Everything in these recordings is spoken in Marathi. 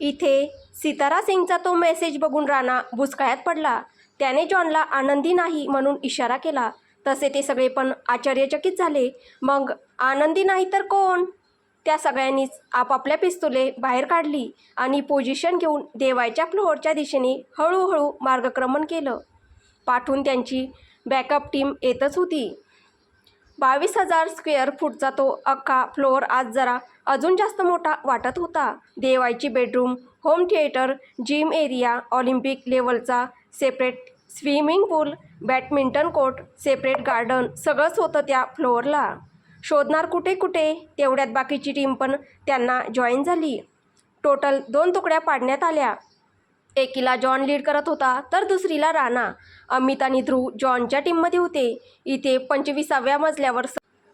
इथे सितारा सिंगचा तो मेसेज बघून राणा भुसकाळ्यात पडला. त्याने जॉनला आनंदी नाही म्हणून इशारा केला. तसे ते सगळे पण आश्चर्यचकित झाले. मग आनंदी नाही तर कोण? त्या सगळ्यांनीच आपापल्या पिस्तुले बाहेर काढली आणि पोझिशन घेऊन देवायच्या फ्लोअरच्या दिशेने हळूहळू मार्गक्रमण केलं. पाठून त्यांची बॅकअप टीम येतच होती. बावीस हजार स्क्वेअर फूटचा तो अख्खा फ्लोअर आज जरा अजून जास्त मोठा वाटत होता. देवायची bedroom home theatre gym area olympic लेवलचा separate swimming pool badminton court separate garden सगळंच होतं त्या फ्लोअरला. शोधणार कुठे कुठे तेवढ्यात बाकीची टीम पण त्यांना जॉईन झाली. टोटल दोन तुकड्या पाडण्यात आल्या. एकीला जॉन लीड करत होता तर दुसरीला राणा. अमित आणि ध्रुव जॉनच्या टीममध्ये होते. इथे पंचवीसाव्या मजल्यावर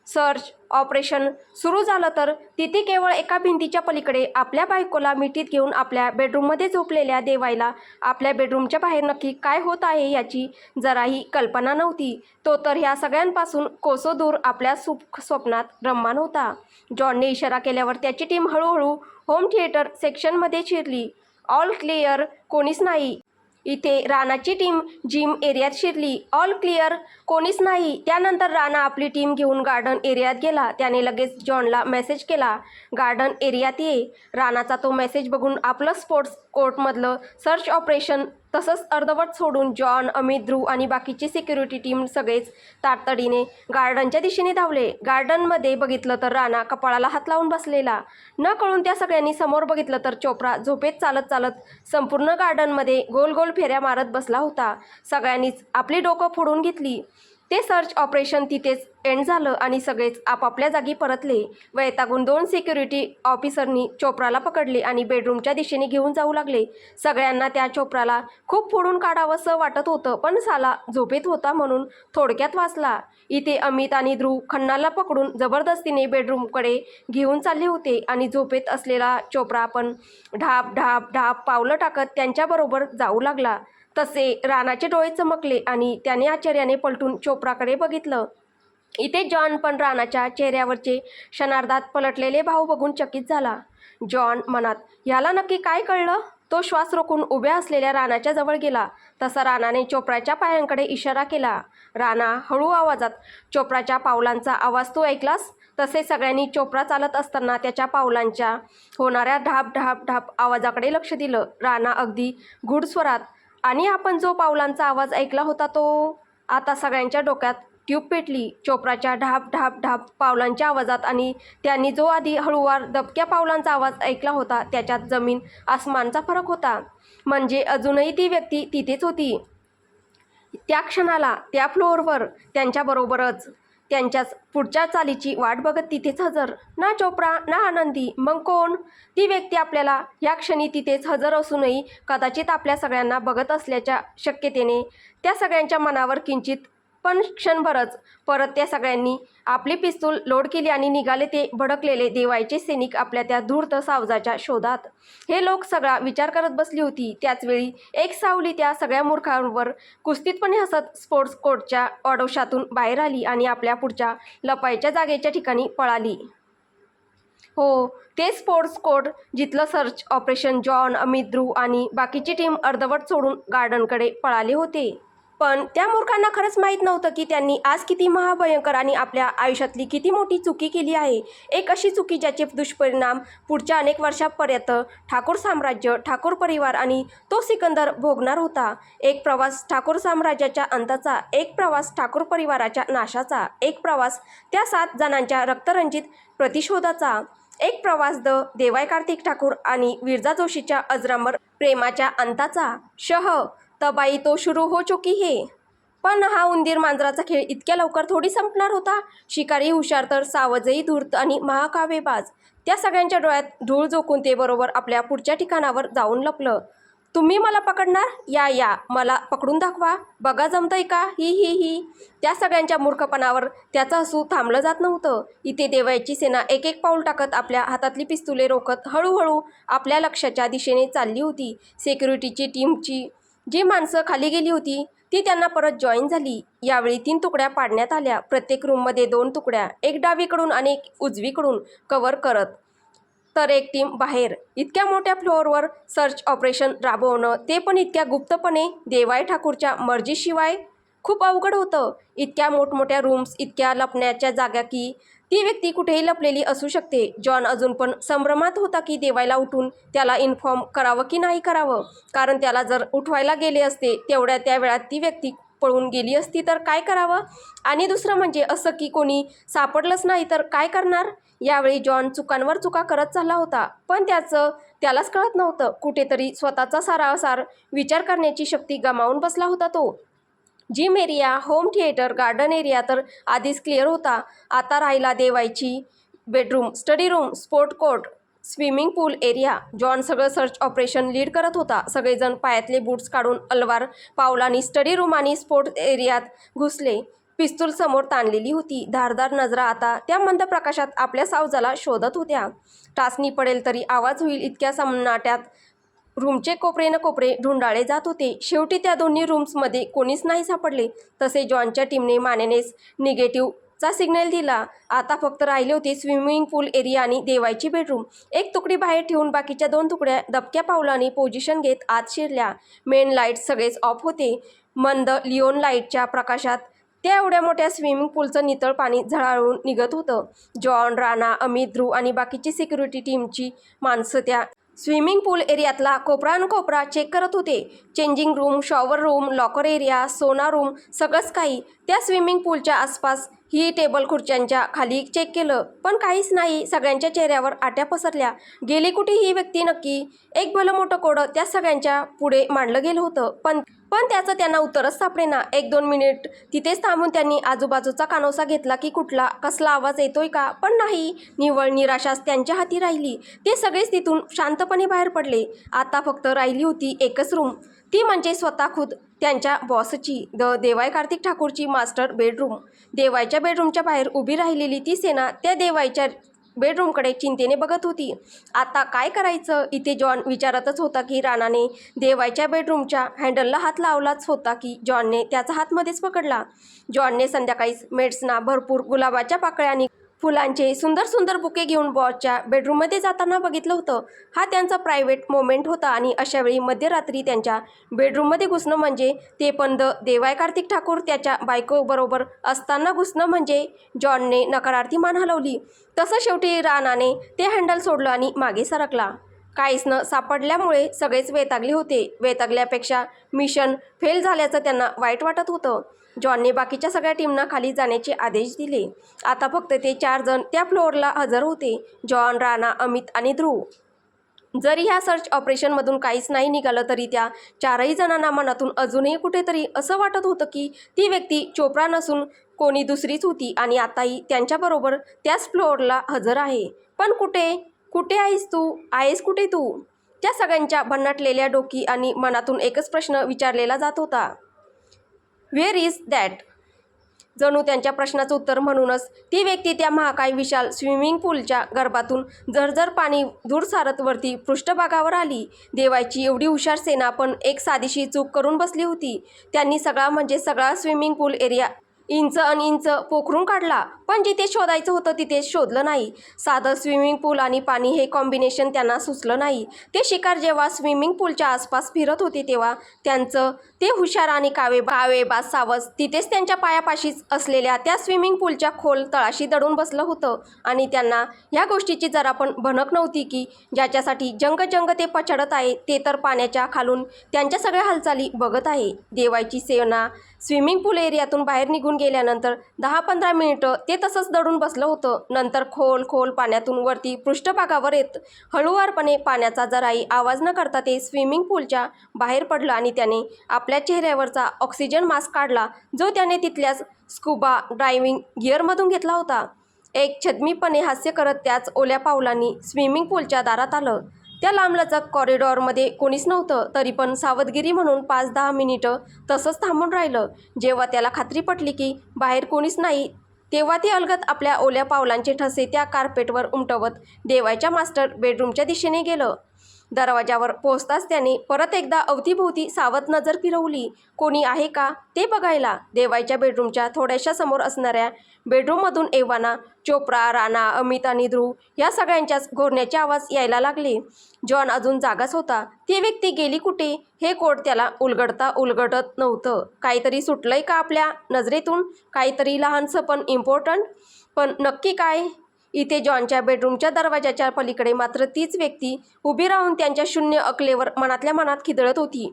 सर्च ऑपरेशन सुरू झालं तर तिथे केवळ एका भिंतीच्या पलीकडे आपल्या बायकोला मिठीत घेऊन आपल्या बेडरूममध्ये झोपलेल्या देवायला आपल्या बेडरूमच्या बाहेर नक्की काय होत आहे याची जराही कल्पना नव्हती. तो तर ह्या सगळ्यांपासून कोसो दूर आपल्या सुख स्वप्नात रममान होता. जॉनने इशारा केल्यावर त्याची टीम हळूहळू होम थिएटर सेक्शनमध्ये शिरली. ऑल क्लिअर कोणीच नाही. इथे राणाची टीम जिम एरियात शिरली. ऑल क्लिअर कोणीच नाही. त्यानंतर राणा आपली टीम घेऊन गार्डन एरियात गेला. त्याने लगेच जॉनला मेसेज केला. गार्डन एरियात ये. राणाचा तो मेसेज बघून आपलं स्पोर्ट्स कोर्टमधलं सर्च ऑपरेशन तसंच अर्धवट सोडून जॉन अमित ध्रुव आणि बाकीची सिक्युरिटी टीम सगळेच तातडीने गार्डनच्या दिशेने धावले. गार्डनमध्ये बघितलं तर राणा कपाळाला हात लावून बसलेला. न कळून त्या सगळ्यांनी समोर बघितलं तर चोप्रा झोपेत चालत चालत संपूर्ण गार्डनमध्ये गोल गोल फेऱ्या मारत बसला होता. सगळ्यांनीच आपली डोकं फोडून घेतली. ते सर्च ऑपरेशन तिथेच एंड झालं आणि सगळेच आपापल्या जागी परतले. वैतागून दोन सिक्युरिटी ऑफिसरनी चोप्राला पकडले आणि बेडरूमच्या दिशेने घेऊन जाऊ लागले. सगळ्यांना त्या चोप्राला खूप फोडून काढावंसं वाटत होतं पण साला झोपेत होता म्हणून थोडक्यात वाचला. इथे अमित आणि ध्रुव खन्नाला पकडून जबरदस्तीने बेडरूमकडे घेऊन चालले होते आणि झोपेत असलेला चोप्रा पण ढाप ढाप ढाप पावलं टाकत त्यांच्याबरोबर जाऊ लागला. तसे रानाचे डोळे चमकले आणि त्याने आश्चर्याने पलटून चोप्राकडे बघितलं. इथे जॉन पण रानाच्या चेहऱ्यावरचे क्षणार्धात पलटलेले भाऊ बघून चकित झाला. जॉन मनात ह्याला नक्की काय कळलं? तो श्वास रोखून उभ्या असलेल्या रानाच्या जवळ गेला. तसा रानाने चोप्राच्या पायांकडे इशारा केला. राणा हळू आवाजात चोप्राच्या पावलांचा आवाज तू ऐकलास? तसे सगळ्यांनी चोप्रा चालत असताना त्याच्या पावलांच्या होणाऱ्या ढाप ढाप ढाप आवाजाकडे लक्ष दिलं. राणा अगदी गुढ आणि आपण जो पावलांचा आवाज ऐकला होता तो आता सगळ्यांच्या डोक्यात ट्यूब पेटली. चोप्राच्या ढाप ढाप ढाप पावलांच्या आवाजात आणि त्यांनी जो आधी हळूवार दबक्या पावलांचा आवाज ऐकला होता त्याच्यात जमीन आसमानचा फरक होता. म्हणजे अजूनही ती व्यक्ती तिथेच होती. त्या क्षणाला त्या फ्लोअरवर त्यांच्याबरोबरच त्यांच्याच पुढच्या चालीची वाट बघत तिथेच हजर. ना चोप्रा ना आनंदी मग कोण? ती व्यक्ती आपल्याला या क्षणी तिथेच हजर असूनही कदाचित आपल्या सगळ्यांना बघत असल्याच्या शक्यतेने त्या सगळ्यांच्या मनावर किंचित पण क्षणभरच परत त्या सगळ्यांनी आपली पिस्तूल लोड केली आणि निघाले ते भडकलेले देवायचे सैनिक आपल्या त्या धूर्त सावजाच्या शोधात. हे लोक सगळा विचार करत बसली होती. त्याचवेळी एक सावली त्या सगळ्या मूर्खांवर कुस्तीतपणे हसत स्पोर्ट्स कोर्टच्या ऑडोशातून बाहेर आली आणि आपल्या पुढच्या लपायच्या जागेच्या ठिकाणी पळाली. हो ते sports court जिथलं search operation John Amit Dhruv आणि बाकीची टीम अर्धवट सोडून गार्डनकडे पळाले होते. पण त्या मूर्खांना खरंच माहीत नव्हतं की त्यांनी आज किती महाभयंकर आणि आपल्या आयुष्यातली किती मोठी चुकी केली आहे. एक अशी चुकी ज्याचे दुष्परिणाम पुढच्या अनेक वर्षापर्यंत ठाकूर साम्राज्य ठाकूर परिवार आणि तो सिकंदर भोगणार होता. एक प्रवास ठाकूर साम्राज्याच्या अंताचा एक प्रवास ठाकूर परिवाराच्या नाशाचा एक प्रवास त्या सात जणांच्या रक्तरंजित प्रतिशोधाचा एक प्रवास द देवाय कार्तिक ठाकूर आणि विरजा जोशीच्या अजरामर प्रेमाच्या अंताचा. शह तबाई तो शुरू हो चुकी है. पण हा उंदीर मांजराचा खेळ इतक्या लवकर थोडी संपणार होता. शिकारी हुशार तर सावजही धूर्त आणि महाकाव्यबाज. त्या सगळ्यांच्या डोळ्यात धूळ झोकून ते बरोबर आपल्या पुढच्या ठिकाणावर जाऊन लपलं. तुम्ही मला पकडणार? या या. मला पकडून दाखवा. बघा जमतंय का? ही ही ही. त्या सगळ्यांच्या मूर्खपणावर त्याचं हसू थांबलं जात नव्हतं. इथे देवायची सेना एक एक पाऊल टाकत आपल्या हातातली पिस्तुले रोखत हळूहळू आपल्या लक्ष्याच्या दिशेने चालली होती. सिक्युरिटीची टीमची जी माणसं खाली गेली होती ती त्यांना परत जॉईन झाली. यावेळी तीन तुकड्या पाडण्यात आल्या. प्रत्येक रूममध्ये दोन तुकड्या एक डावीकडून आणि एक उजवीकडून कव्हर करत. तर एक टीम बाहेर. इतक्या मोठ्या फ्लोअरवर सर्च ऑपरेशन राबवणं ते पण इतक्या गुप्तपणे देवाय ठाकूरच्या मर्जीशिवाय खूप अवघड होतं. इतक्या मोठमोठ्या रूम्स इतक्या लपण्याच्या जागा की ती व्यक्ती कुठेही लपलेली असू शकते. जॉन अजून पण संभ्रमात होता की देवायला उठून त्याला इन्फॉर्म करावं की नाही करावं? कारण त्याला जर उठवायला गेले असते तेवढ्या त्या वेळात ती व्यक्ती पळून गेली असती तर काय करावं? आणि दुसरं म्हणजे असं की कोणी सापडलंच नाही तर काय करणार? यावेळी जॉन चुकांवर चुका करत चालला होता. पण त्याचं त्यालाच कळत नव्हतं. कुठेतरी स्वतःचा सारासार विचार करण्याची शक्ती गमावून बसला होता तो. Gym area home theatre garden area तर आधीच क्लिअर होता. आता राहिला देवायची bedroom study room sport court swimming pool area John सगळं सर्च ऑपरेशन लीड करत होता. सगळेजण पायातले बूट्स काढून अलवार पावलांनी स्टडी रूम आणि स्पोर्ट एरियात घुसले. पिस्तूल समोर ताणलेली होती. धारदार नजरा आता त्या मंद प्रकाशात आपल्या सावजाला शोधत होत्या. टाचणी पडेल तरी आवाज होईल इतक्या समनाट्यात. रूमचे कोपरे न कोपरे ढुंडाळे जात होते. शेवटी त्या दोन्ही रूम्समध्ये कोणीच नाही सापडले. तसे जॉनच्या टीमने मानेनेच निगेटिव्हचा सिग्नल दिला. आता फक्त राहिले होते स्विमिंग पूल एरिया आणि देवायची बेडरूम. एक तुकडी बाहेर ठेवून बाकीच्या दोन तुकड्या दबक्या पावलांनी पोझिशन घेत आत शिरल्या. मेन लाइट सगळेच ऑफ होते. मंद लिओन लाईटच्या प्रकाशात त्या एवढ्या मोठ्या स्विमिंग पूलचं नितळ पाणी झळाळून निघत होतं. जॉन राणा अमित ध्रुव आणि बाकीची सिक्युरिटी टीमची माणसं त्या स्विमिंग पूल एरियातला कोपरानकोपरा कोपरा चेक करत होते. Changing room shower room locker area sauna room सगळंच काही त्या स्विमिंग पूलच्या आसपास ही टेबल खुर्च्यांच्या खाली चेक केलं. पण काहीच नाही सगळ्यांच्या चेहऱ्यावर आट्या पसरल्या. गेली कुठे ही व्यक्ती नक्की एक भलं मोठं कोडं त्या सगळ्यांच्या पुढे मांडलं गेलं होतं. पण पण त्याचं त्यांना उत्तरच सापडेना. एक दोन मिनिट तिथेच थांबून त्यांनी आजूबाजूचा कानोसा घेतला की कुठला कसला आवाज येतोय का? पण नाही. निवळ निराशाच त्यांच्या हाती राहिली. ते सगळेच तिथून शांतपणे बाहेर पडले. आता फक्त राहिली होती एकच रूम. ती म्हणजे स्वतः खुद त्यांच्या बॉसची द देवाय कार्तिक ठाकूरची मास्टर बेडरूम. देवायच्या बेडरूमच्या बाहेर उभी राहिलेली ती सेना त्या देवायच्या बेडरूमकडे चिंतेने बघत होती. आता काय करायचं? इथे जॉन विचारतच होता की राणाने देवायच्या बेडरूमच्या हँडलला हात लावलाच होता की जॉनने त्याचा हातमध्येच पकडला. जॉनने संध्याकाळीच मेड्सना भरपूर गुलाबाच्या पाकळ्या आणि फुलांचे सुंदर सुंदर बुके घेऊन बॉसच्या बेडरूममध्ये जाताना बघितलं होतं. हा त्यांचा प्रायव्हेट मोमेंट होता आणि अशावेळी मध्यरात्री त्यांच्या बेडरूममध्ये घुसणं म्हणजे ते पण द देवाय कार्तिक ठाकूर त्याच्या बायकोबरोबर असताना घुसणं म्हणजे जॉनने नकारार्थी मान हलवली. तसं शेवटी राणाने ते हँडल सोडलं आणि मागे सरकला. काहीच न सापडल्यामुळे सगळेच वेतागले होते. वेतागल्यापेक्षा मिशन फेल झाल्याचं त्यांना वाईट वाटत होतं. जॉनने बाकीच्या सगळ्या टीमना खाली जाण्याचे आदेश दिले. आता फक्त ते चार जण त्या फ्लोअरला हजर होते. जॉन राणा अमित आणि ध्रुव. जरी ह्या सर्च ऑपरेशनमधून काहीच नाही निघालं तरी त्या चारही जणांना मनातून अजूनही कुठेतरी असं वाटत होतं की ती व्यक्ती चोप्रा नसून कोणी दुसरीच होती आणि आताही त्यांच्याबरोबर त्याच फ्लोअरला हजर आहे. पण कुठे कुठे आहेस तू? आहेस कुठे तू? त्या सगळ्यांच्या भन्नाटलेल्या डोकी आणि मनातून एकच प्रश्न विचारलेला जात होता. वेअर इज दॅट जणू त्यांच्या प्रश्नाचं उत्तर म्हणूनच ती व्यक्ती त्या महाकाय विशाल स्विमिंग पूलच्या गर्भातून झरझर पाणी धूर सारत वरती पृष्ठभागावर आली. देवाची एवढी हुशार सेना पण एक साधीशी चूक करून बसली होती. त्यांनी सगळा म्हणजे सगळा स्विमिंग पूल एरिया इंच अन इंच पोखरून काढला. पण जिथे शोधायचं होतं तिथे शोधलं नाही. साधं स्विमिंग पूल आणि पाणी हे कॉम्बिनेशन त्यांना सुचलं नाही. ते शिकार जेव्हा स्विमिंग पूलच्या आसपास फिरत होते तेव्हा त्यांचं ते हुशार आणि कावे कावेबाज सावस तिथेच त्यांच्या पायापाशीच असलेल्या त्या स्विमिंग पूलच्या खोल तळाशी दडून बसलं होतं. आणि त्यांना ह्या गोष्टीची जरा पण भनक नव्हती की ज्याच्यासाठी जंग जंग ते पछडत आहे ते तर पाण्याच्या खालून त्यांच्या सगळ्या हालचाली बघत आहे. देवायची सेना स्विमिंग पूल एरियातून बाहेर निघून गेल्यानंतर दहा पंधरा मिनिटं ते तसंच दडून बसलं होतं. नंतर खोल खोल पाण्यातून वरती पृष्ठभागावर येत हळूवारपणे पाण्याचा जराही आवाज न करता ते स्विमिंग पूलच्या बाहेर पडलं आणि त्याने आपल्या चेहऱ्यावरचा ऑक्सिजन मास्क काढला जो त्याने तिथल्याच स्कुबा ड्रायव्हिंग गिअरमधून घेतला होता. एक छद्मीपणे हास्य करत त्याच ओल्या पावलांनी स्विमिंग पूलच्या दारात आलं. त्या लांबलचक कॉरिडॉरमध्ये कोणीच नव्हतं तरी पण सावधगिरी म्हणून पाच दहा मिनिटं तसंच थांबून राहिलं. जेव्हा त्याला खात्री पटली की बाहेर कोणीच नाही तेव्हा ते अलगत आपल्या ओल्या पावलांचे ठसे त्या कार्पेटवर उमटवत देवाच्या मास्टर बेडरूमच्या दिशेने गेलं. दरवाजावर पोहोचताच त्याने परत एकदा अवतीभोवती सावध नजर फिरवली. कोणी आहे का? ते बघायला. देवाईच्या बेडरूमच्या थोड्याशा समोर असणाऱ्या बेडरूममधून एव्हाना चोप्रा राणा अमित आणि ध्रुव या सगळ्यांच्याच घोरण्याचे आवाज यायला लागले. जॉन अजून जागाच होता. ती व्यक्ती गेली कुठे? हे कोड त्याला उलगडता उलगडत नव्हतं. काहीतरी सुटलंय का आपल्या नजरेतून? काहीतरी लहानसं पण इम्पॉर्टंट पण नक्की काय? इथे जॉनच्या बेडरूमच्या दरवाजाच्या पलीकडे मात्र तीच व्यक्ती उभी राहून त्यांच्या शून्य अकलेवर मनातल्या मनात खिदळत होती.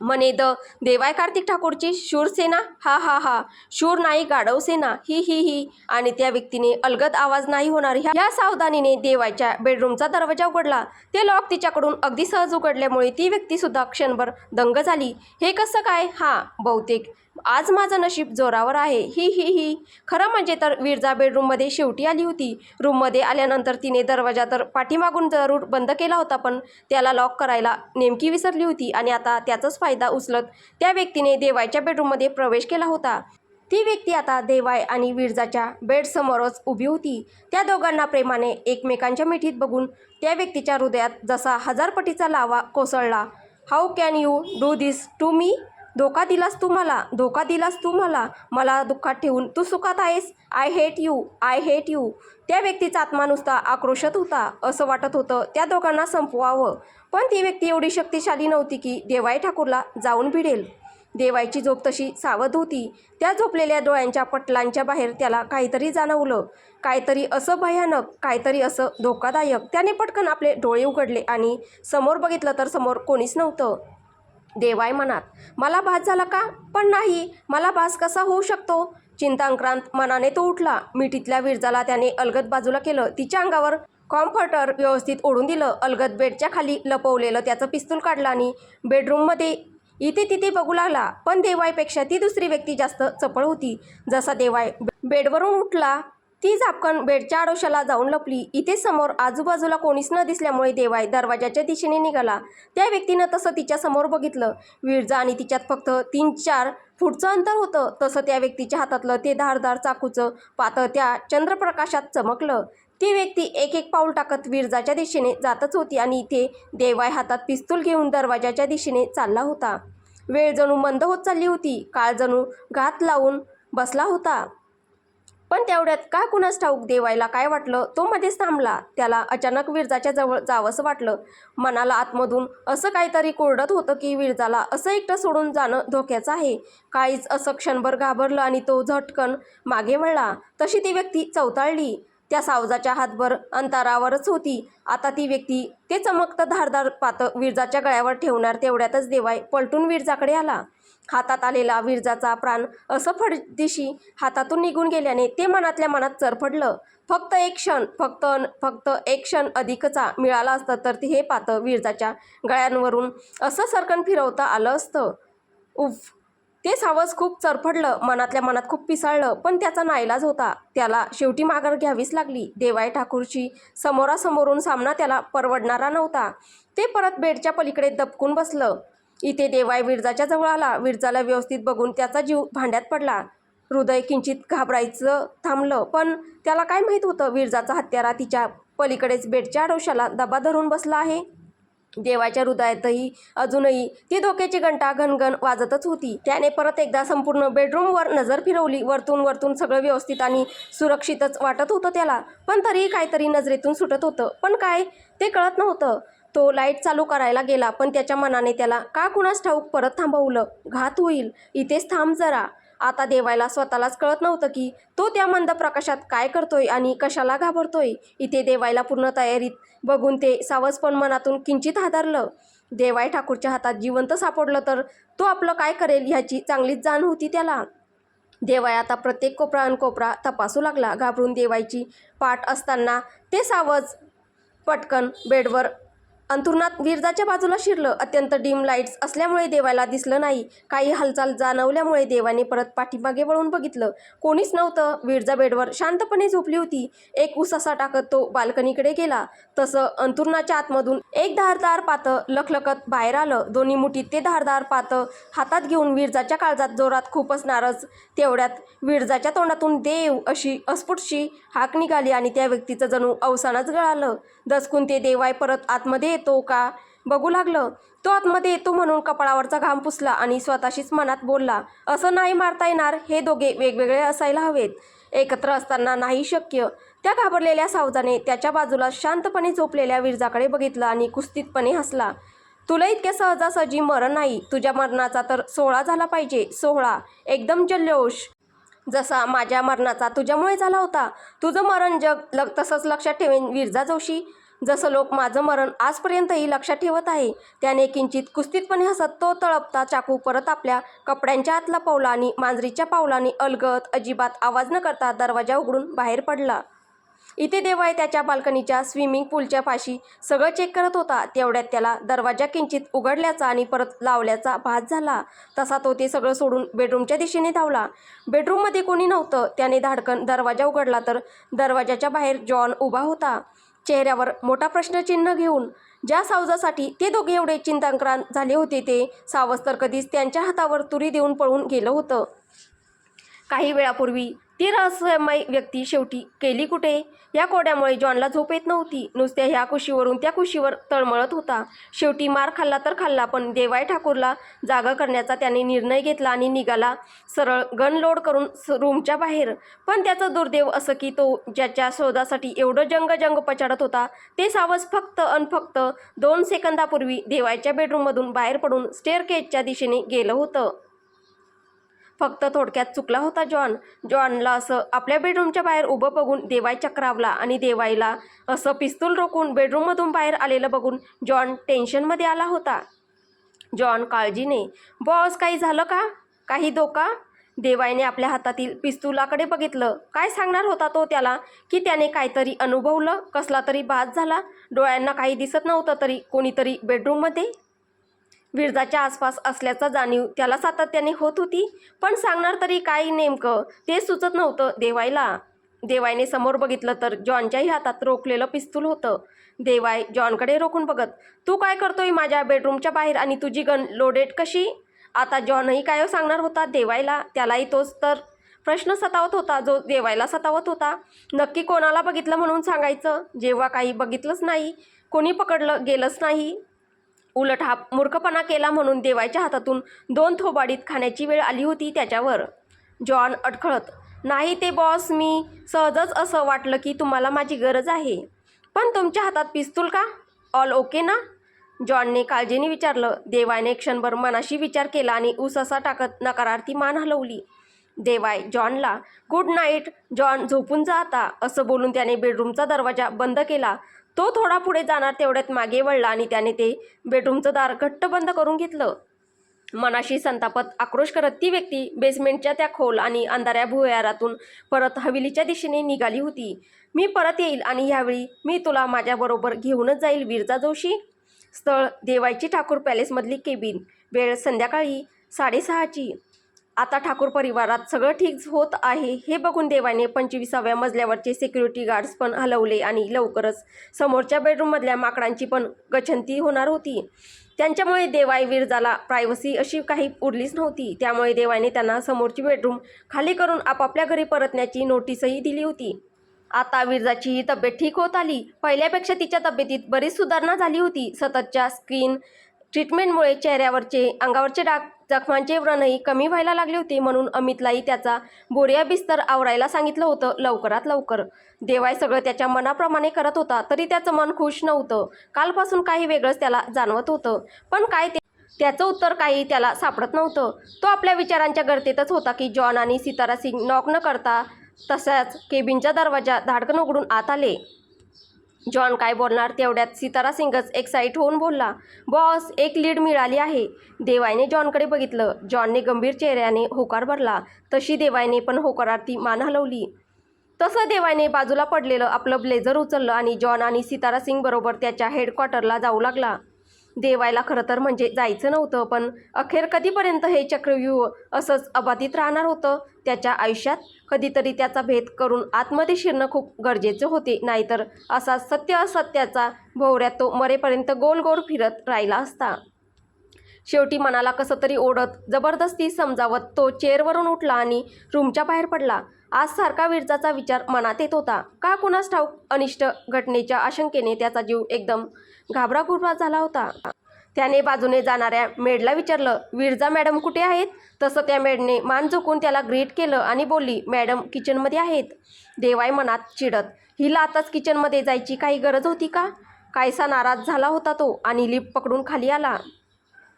मने द देवाय कार्तिक ठाकूरची? शूरसेना हा हा हा. शूर नाही गाढव सेना. ही ही ही. आणि त्या व्यक्तीने अलगद आवाज नाही होणार. ह्या सावधानीने देवाच्या बेडरूमचा दरवाजा उघडला. ते लॉक तिच्याकडून अगदी सहज उघडल्यामुळे ती व्यक्तीसुद्धा क्षणभर दंग झाली. हे कसं काय? हा बहुतेक आज माझं नशीब जोरावर आहे. ही ही ही. खरं म्हणजे तर विरजा बेडरूममध्ये शेवटी आली होती. रूममध्ये आल्यानंतर तिने दरवाजा तर पाठीमागून जरूर बंद केला होता पण त्याला लॉक करायला नेमकी विसरली होती आणि आता त्याचाच फायदा उचलत त्या व्यक्तीने देवायच्या बेडरूममध्ये प्रवेश केला होता. ती व्यक्ती आता देवाय आणि विरजाच्या बेडसमोरच उभी होती. त्या दोघांना प्रेमाने एकमेकांच्या मिठीत बघून त्या व्यक्तीच्या हृदयात जसा हजारपटीचा लावा कोसळला how can you do this to me धोका दिलास तू मला धोका दिलास तू मला. मला दुःखात ठेवून तू सुखात आहेस. I hate you I hate you त्या व्यक्तीचा आत्मा नुसता आक्रोशत होता असं वाटत होतं त्या दोघांना संपवावं. पण ती व्यक्ती एवढी शक्तिशाली नव्हती की देवाई ठाकूरला जाऊन भिडेल. देवाईची झोप तशी सावध होती. त्या झोपलेल्या डोळ्यांच्या पटलांच्या बाहेर त्याला काहीतरी जाणवलं. काहीतरी असं भयानक काहीतरी असं धोकादायक. त्याने पटकन आपले डोळे उघडले आणि समोर बघितलं तर समोर कोणीच नव्हतं. देवाय मनात. मला भास झाला का? पण नाही. मला भास कसा होऊ शकतो? चिंतांक्रांत मनाने तो उठला. मिठीतल्या विरजाला त्याने अलगद बाजूला केलं. तिच्या अंगावर कॉम्फर्टर व्यवस्थित ओढून दिलं. अलगद बेडच्या खाली लपवलेलं त्याचं पिस्तूल काढलं आणि बेडरूममध्ये इथे तिथे बघू लागला. पण देवायपेक्षा ती दुसरी व्यक्ती जास्त चपळ होती. जसा देवाय बेडवरून उठला ती झापकन बेडच्या आडोशाला जाऊन लपली. इथे समोर आजूबाजूला कोणीच न दिसल्यामुळे देवाय दरवाजाच्या दिशेने निघाला. त्या व्यक्तीनं तसं तिच्या समोर बघितलं. विरजा आणि तिच्यात फक्त तीन चार फूटचं अंतर होतं. तसं त्या व्यक्तीच्या हातातलं ते धारदार चाकूचं पातळ त्या चंद्रप्रकाशात चमकलं. ती व्यक्ती एक एक पाऊल टाकत विरजाच्या दिशेने जातच होती आणि इथे देवाय हातात पिस्तूल घेऊन दरवाजाच्या दिशेने चालला होता. वेळ जणू मंद होत चालली होती. काळ जणू घात लावून बसला होता. पण तेवढ्यात का कुणास ठाऊक देवायला काय वाटलं? तो मध्येच थांबला. त्याला अचानक विरजाच्या जवळ जावंसं वाटलं. मनाला आतमधून असं काहीतरी कोरडत होतं की विरजाला असं एकटं सोडून जाणं धोक्याचं आहे. काहीच असं क्षणभर घाबरलं आणि तो झटकन मागे वळला. तशी ती व्यक्ती चवताळली. त्या सावजाच्या हातभर अंतरावरच होती. आता ती व्यक्ती ते चमकतं धारदार पातं विरजाच्या गळ्यावर ठेवणार तेवढ्यातच देवाय पलटून विरजाकडे आला. हातात आलेला विरजाचा प्राण असं फडदिशी हातातून निघून गेल्याने ते मनातल्या मनात चरफडलं. फक्त एक क्षण फक्त फक्त एक क्षण अधिकचा मिळाला असतं तर ते हे पातं विरजाच्या गळ्यांवरून असं सरकन फिरवता आलं असतं. उफ! ते सावज खूप चरफडलं मनातल्या मनात खूप पिसाळलं पण त्याचा नाईलाज होता. त्याला शेवटी माघार घ्यावीच लागली. देवाय ठाकूरची समोरासमोरून सामना त्याला परवडणारा नव्हता. ते परत बेडच्या पलीकडे दबकून बसलं. इथे देवाय विरजाच्या जवळ आला. विरजाला व्यवस्थित बघून त्याचा जीव भांड्यात पडला. हृदय किंचित घाबरायचं थांबलं पण त्याला काय माहीत होतं? विरजाचा हत्यारा तिच्या पलीकडेच बेडच्या आडोशाला दबा धरून बसला आहे. देवाच्या हृदयातही अजूनही ती धोक्याची घंटा घनघन वाजतच होती. त्याने परत एकदा संपूर्ण बेडरूमवर नजर फिरवली. वरतून वरतून सगळं व्यवस्थित आणि सुरक्षितच वाटत होतं त्याला. पण तरीही काहीतरी नजरेतून सुटत होतं. पण काय? ते कळत नव्हतं. तो लाइट चालू करायला गेला पण त्याच्या मनाने त्याला का कुणास ठाऊक परत थांबवलं घात होईल इथेच थांब जरा. आता देवायला स्वतःलाच कळत नव्हतं की तो त्या मंद प्रकाशात काय करतोय आणि कशाला घाबरतोय. इथे देवायला पूर्ण तयारीत बघून ते सावजपण मनातून किंचित हादरलं. देवाय ठाकूरच्या हातात जिवंत सापडलं तर तो आपलं काय करेल ह्याची चांगलीच जाण होती त्याला. देवाय आता प्रत्येक कोपरा अन कोपरा तपासू लागला. घाबरून देवायची पाठ असताना ते सावज पटकन बेडवर अंथुरणात विरजाच्या बाजूला शिरलं. अत्यंत डिम लाईट्स असल्यामुळे देवाला दिसलं नाही. काही हालचाल जाणवल्यामुळे देवाने परत पाठीमागे वळून बघितलं. कोणीच नव्हतं. विरजा बेडवर शांतपणे झोपली होती. एक उसासा टाकत तो बाल्कनीकडे गेला. तसं अंथरुणाच्या आतमधून एक धारदार पातं लखलखत बाहेर आलं. दोन्ही मुठीत ते धारदार पातं हातात घेऊन विरजाच्या काळजात जोरात खूपच नारज. तेवढ्यात विरजाच्या तोंडातून देव अशी अस्फुटशी हाक निघाली आणि त्या व्यक्तीचं जणू अवसानच गळालं. दचकून ते देवाय परत आतमध्ये येतो का? बघू लागलं. तो आतमध्ये येतो म्हणून कपाळावरचा घाम पुसला आणि स्वतःशीच मनात बोलला असं नाही मारता येणार हे दोघे वेगवेगळे असायला हवेत. एकत्र असताना नाही शक्य. त्या घाबरलेल्या सावजाने त्याच्या बाजूला शांतपणे झोपलेल्या विरजाकडे बघितलं आणि कुस्तीतपणे हसला. तुला इतक्या सहजासहजी मरण नाही. तुझ्या मरणाचा तर सोहळा झाला पाहिजे. सोहळा. एकदम जल्लोष. जसा माझ्या मरणाचा तुझ्यामुळे झाला होता. तुझं मरण जग ल तसंच लक्षात ठेवेन विरजा जोशी. जसं लोक माझं मरण आजपर्यंतही लक्षात ठेवत आहे त्याने किंचित कुस्तीतपणे हसत तो तळपता चाकू परत आपल्या कपड्यांच्या आतला पावला आणि मांजरीच्या पावलाने अलगत अजिबात आवाज न करता दरवाजा उघडून बाहेर पडला. इथे देवाय त्याच्या बाल्कनीच्या स्विमिंग पूलच्या पाशी सगळं चेक करत होता तेवढ्यात त्याला दरवाजा किंचित उघडल्याचा आणि परत लावल्याचा भास झाला. तसा तो ते सगळं सोडून बेडरूमच्या दिशेने धावला. बेडरूममध्ये कोणी नव्हतं त्याने धाडकन दरवाजा उघडला तर दरवाजाच्या बाहेर जॉन उभा होता. चेहऱ्यावर मोठा प्रश्नचिन्ह घेऊन ज्या सावजासाठी ते दोघे एवढे चिंताक्रांत झाले होते ते सावज तर कधीच त्यांच्या हातावर तुरी देऊन पळून गेलं होतं. काही वेळापूर्वी ती रहस्यमय व्यक्ती शेवटी केली कुठे? या कोड्यामुळे जॉनला झोप येत नव्हती. नुसत्या ह्या कुशीवरून त्या कुशीवर तळमळत होता. शेवटी मार खाल्ला तर खाल्ला पण देवाय ठाकूरला जागा करण्याचा त्याने निर्णय घेतला आणि निघाला. सरळ गन लोड करून स- रूमच्या बाहेर. पण त्याचं दुर्दैव असं की तो ज्याच्या शोधासाठी एवढं जंग जंग पछाडत होता ते सावज फक्त अन फक्त दोन सेकंदापूर्वी देवायच्या बेडरूममधून बाहेर पडून स्टेअरकेजच्या दिशेने गेलं होतं. फक्त थोडक्यात चुकला होता जॉन. जॉनला असं आपल्या बेडरूमच्या बाहेर उभं बघून देवाय चक्रावला आणि देवायला असं पिस्तूल रोखून बेडरूममधून बाहेर आलेलं बघून जॉन टेन्शनमध्ये आला होता. जॉन काळजीने बॉस काही झालं का? काही धोका? देवायने आपल्या हातातील पिस्तुलाकडे बघितलं. काय सांगणार होता तो त्याला? की त्याने काहीतरी अनुभवलं? कसला तरी बाद झाला? डोळ्यांना काही दिसत नव्हतं तरी कोणीतरी बेडरूममध्ये विरजाच्या आसपास असल्याचा जाणीव त्याला सातत्याने होत होती. पण सांगणार तरी काय नेमकं? ते सुचत नव्हतं देवायला देवायने समोर बघितलं तर जॉनच्याही हातात रोखलेलं पिस्तूल होतं. देवाय जॉनकडे रोखून बघत तू काय करतोय माझ्या बेडरूमच्या बाहेर आणि तुझी गन लोडेड कशी? आता जॉनही काय सांगणार होता देवायला त्यालाही तोच तर प्रश्न सतावत होता जो देवायला सतावत होता. नक्की कोणाला बघितलं म्हणून सांगायचं? जेव्हा काही बघितलंच नाही कोणी पकडलं गेलंच नाही. उलट हा मूर्खपणा केला म्हणून देवाच्या हातातून दोन थोबाडीत खाण्याची वेळ आली होती त्याच्यावर. जॉन अडखळत नाही ते बॉस मी सहजच असं वाटलं की तुम्हाला माझी गरज आहे. पण तुमच्या हातात पिस्तूल का? ऑल ओके ना? जॉनने काळजीने विचारलं. देवाने क्षणभर मनाशी विचार केला आणि ऊस असा टाकत नकारार्थी मान हलवली. देवाय जॉनला गुड नाईट जॉन झोपून जा आता असं बोलून त्याने बेडरूमचा दरवाजा बंद केला. तो थोडा पुढे जाणार तेवढ्यात मागे वळला आणि त्याने ते बेडरूमचं दार घट्ट बंद करून घेतलं. मनाशी संतापत आक्रोश करत ती व्यक्ती बेसमेंटच्या त्या खोल आणि अंधाऱ्या भुयारातून परत हवेलीच्या दिशेने निघाली होती. मी परत येईल आणि ह्यावेळी मी तुला माझ्याबरोबर घेऊनच जाईल विरजा जोशी स्थळ देवायची ठाकूर पॅलेसमधली केबिन वेळ संध्याकाळी साडेसहाची. आता ठाकूर परिवारात सगळं ठीक होत आहे हे बघून देवाने पंचवीसाव्या मजल्यावरचे सिक्युरिटी गार्ड्स पण हलवले आणि लवकरच समोरच्या बेडरूममधल्या माकडांची पण गछंती होणार होती. त्यांच्यामुळे देवाई विरजाला प्रायव्हसी अशी काही उरलीच नव्हती. त्यामुळे देवाने त्यांना समोरची बेडरूम खाली करून आपापल्या घरी परतण्याची नोटीसही दिली होती. आता विरजाची तब्येत ठीक होत आली. पहिल्यापेक्षा तिच्या तब्येतीत बरीच सुधारणा झाली होती. सततच्या स्क्रीन ट्रीटमेंटमुळे चेहऱ्यावरचे अंगावरचे डाग जखमांचे व्रणही कमी व्हायला लागले होते म्हणून अमितलाही त्याचा बोरिया बिस्तर आवरायला सांगितलं होतं लवकरात लवकर. देवाय सगळं त्याच्या मनाप्रमाणे करत होता तरी त्याचं मन खुश नव्हतं. कालपासून काही वेगळंच त्याला जाणवत होतं. पण काय ते त्याचं उत्तर काही त्याला सापडत नव्हतं. तो आपल्या विचारांच्या गर्तेतच होता की जॉन आणि सितारा सिंग नॉक न करता तसाच केबिनचा दरवाजा धाडकन उघडून आत आले. जॉन काय बोलणार तेवढ्यात सितारा सिंगच एक्साईट होऊन बोलला बॉस एक लीड मिळाली आहे. देवायने जॉनकडे बघितलं. जॉनने गंभीर चेहऱ्याने होकार भरला. तशी देवायने पण होकारार्थी मान हलवली. तसं देवायने बाजूला पडलेलं आपलं ब्लेझर उचललं आणि जॉन आणि सितारा सिंग बरोबर त्याच्या हेडक्वार्टरला जाऊ लागला. देवायला खरं तर म्हणजे जायचं नव्हतं पण अखेर कधीपर्यंत हे चक्रव्यूह असंच अबाधित राहणार होतं? त्याच्या आयुष्यात कधीतरी त्याचा भेद करून आतमध्ये शिरणं खूप गरजेचं होते. नाहीतर असा सत्य असत्याचा भोवऱ्यात तो मरेपर्यंत गोल गोल फिरत राहिला असता. शेवटी मनाला कसं तरी ओढत जबरदस्ती समजावत तो चेअरवरून उठला आणि रूमच्या बाहेर पडला. आज सारखा विरजाचा विचार मनात येत होता. का कुणास ठाऊक अनिष्ट घटनेच्या आशंकेने त्याचा जीव एकदम घाबराघुबरा झाला होता. त्याने बाजूने जाणाऱ्या मेडला विचारलं विरजा मॅडम कुठे आहेत? तसं त्या मेडने मान झुकून त्याला ग्रीट केलं आणि बोलली मॅडम किचनमध्ये आहेत. देवाय मनात चिडत हिला आताच किचनमध्ये जायची काही गरज होती का? काहीसा नाराज झाला होता तो आणि लिफ्ट पकडून खाली आला.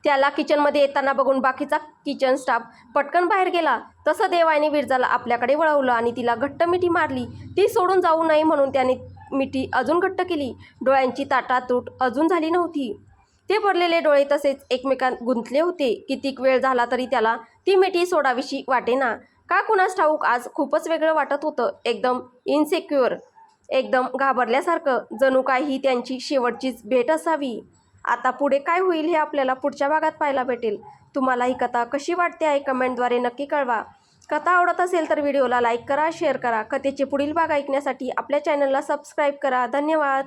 त्याला किचनमध्ये येताना बघून बाकीचा किचन स्टाफ पटकन बाहेर गेला. तसं देवायने विरजाला आपल्याकडे वळवलं आणि तिला घट्ट मिठी मारली. ती सोडून जाऊ नये म्हणून त्याने मिठी अजून घट्ट केली. डोळ्यांची ताटातूट अजून झाली नव्हती. ते भरलेले डोळे तसेच एकमेकांत गुंतले होते. कितीक वेळ झाला तरी त्याला ती मिठी सोडावीशी वाटेना. का कुणास ठाऊक आज खूपच वेगळं वाटत होतं. एकदम इनसेक्युअर एकदम घाबरल्यासारखं. जणू काय ही त्यांची शेवटचीच भेट असावी. आता पुढे काय होईल हे आपल्याला पुढच्या भागात पाहायला भेटेल. तुम्हाला ही कथा कशी वाटते आहे कमेंटद्वारे नक्की कळवा. कथा आवडत असेल तर व्हिडिओला लाईक करा शेअर करा. कथेचे पुढील भाग ऐकण्यासाठी आपल्या चॅनलला सबस्क्राईब करा. धन्यवाद.